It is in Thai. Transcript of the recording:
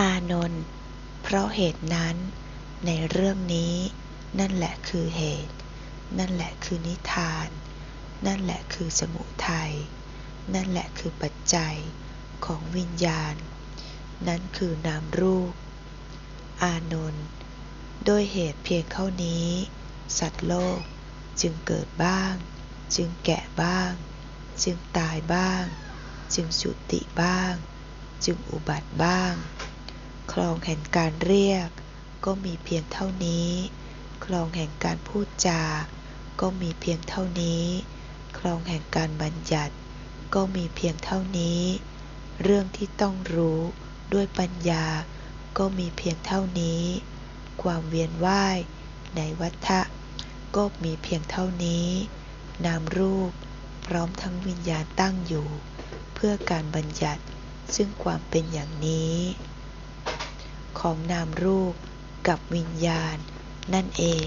อานนท์เพราะเหตุนั้น ในเรื่องนี้ นั่นแหละคือเหตุ นั่นแหละคือนิทาน นั่นแหละคือสมุทัยนั่นแหละคือปัจจัยของวิญญาณ นั่นคือนามรูป อานนท์ด้วยเหตุเพียงเท่านี้ สัตว์โลกจึงเกิดบ้าง จึงแก่บ้าง จึงตายบ้าง จึงสุติบ้าง จึงอุบัติบ้าง คลองแห่งการเรียก ก็มีเพียงเท่านี้ คลองแห่งการพูดจา ก็มีเพียงเท่านี้ คลองแห่งการบัญญัติ ก็มีเพียงเท่านี้ เรื่องที่ต้องรู้ด้วยปัญญา ก็มีเพียงเท่านี้ ความเวียนว่ายในวัฏะก็มีเพียงเท่านี้ นามรูปพร้อมทั้งวิญญาณตั้งอยู่ เพื่อการบัญญัติซึ่งความเป็นอย่างนี้ ของนามรูปกับวิญญาณนั่นเอง